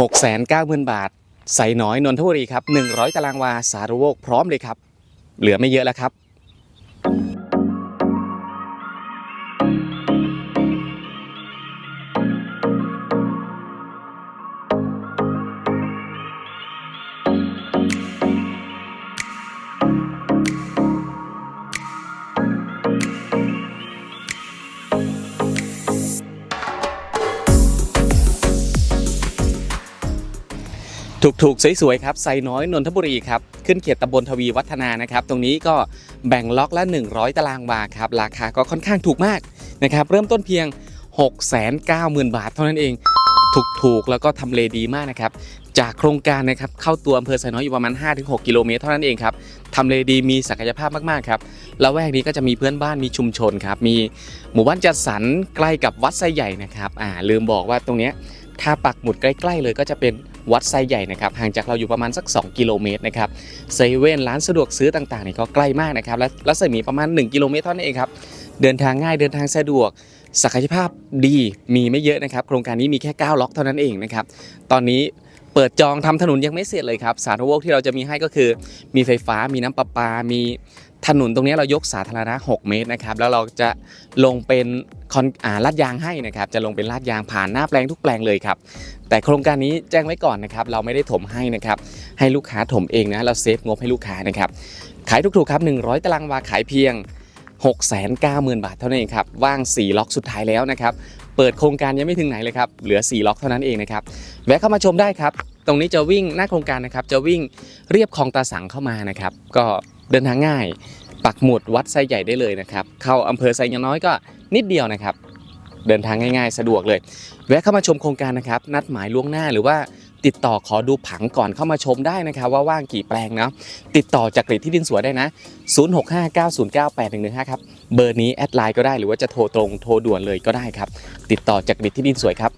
690,000 บาท ใส่น้อยนนทบุรีครับ 100 ตารางวาสารโวกพร้อมเลยครับ เหลือไม่เยอะแล้วครับ ถูกๆ สวยๆ ครับไซน้อยนนทบุรีครับ ขึ้นเขตตำบลทวีวัฒนานะครับ ตรงนี้ก็แบ่งล็อกละ 100 ตารางวาครับ ราคาก็ค่อนข้างถูกมากนะครับ เริ่มต้นเพียง 690,000 บาทเท่านั้นเอง ถูกๆ แล้วก็ทำเลดีมากนะครับ จากโครงการนะครับเข้าตัวอำเภอไซน้อยอยู่ประมาณ 5-6 กิโลเมตรเท่านั้นเองครับทำเลดีมีศักยภาพมากๆ ครับแล้วแวกนี้ก็จะมีเพื่อนบ้านมีชุมชนครับ มีหมู่บ้านจัดสรรใกล้กับวัดไซใหญ่นะครับ อ่าลืมบอกว่าตรงเนี้ยถ้าปักหมุดใกล้ ๆ เลยก็จะเป็น วัดไซใหญ่นะครับห่างจากเราอยู่ประมาณสัก 2 กิโลเมตรนะครับเซเว่นร้านสะดวกซื้อต่างๆนี่ก็ใกล้มากนะครับและรัศมีประมาณ 1 กิโลเมตรเท่านั้นเองครับเดินทางง่ายเดินทางสะดวกศักยภาพดีมีไม่เยอะนะครับ โครงการนี้มีแค่ 9 ล็อกเท่านั้นเองนะครับ ตอนนี้ เปิดจองทำถนนยังไม่เสร็จเลยครับ สาธารณูปโภคที่เราจะมีให้ก็คือ มีไฟฟ้ามีน้ำประปา มีถนนตรงนี้เรายกสาธารณะ 6 เมตรนะครับ แล้วเราจะลงเป็นคอนอาลาดยางให้นะครับ จะลงเป็นลาดยางผ่านหน้าแปลงทุกแปลงเลยครับ แต่โครงการนี้แจ้งไว้ก่อนนะครับ เราไม่ได้ถมให้นะครับ ให้ลูกค้าถมเองนะ เราเซฟงบให้ลูกค้านะครับ ขายถูกๆครับ 100 ตารางวาขายเพียง 690,000 บาทเท่านั้นเองครับ ว่าง 4 ล็อกสุดท้ายแล้วนะครับ เปิดโครงการยังไม่ถึงไหนเลยครับ เหลือ 4 ล็อกเท่านั้นเองนะครับ แวะเข้ามาชมได้ครับ ตรงนี้จะวิ่งหน้าโครงการนะครับ จะวิ่งเรียบคลองตาสังเข้ามานะครับ ก็เดินทางง่าย ปักหมุดวัดไซใหญ่ได้เลยนะครับ เข้าอำเภอไซยางน้อยก็นิดเดียวนะครับ เดินทางง่าย ๆ สะดวกเลย แวะเข้ามาชมโครงการนะครับ นัดหมายล่วงหน้าหรือว่า ติดต่อขอดูผังก่อนเข้ามาชมได้นะครับว่าว่างกี่แปลงเนาะติดต่อจากกริดที่ดินสวยได้นะ 0659098115 ครับ เบอร์นี้แอดไลน์ก็ได้หรือว่าจะโทรตรงโทรด่วนเลยก็ได้ครับ ติดต่อจากกริดที่ดินสวยครับ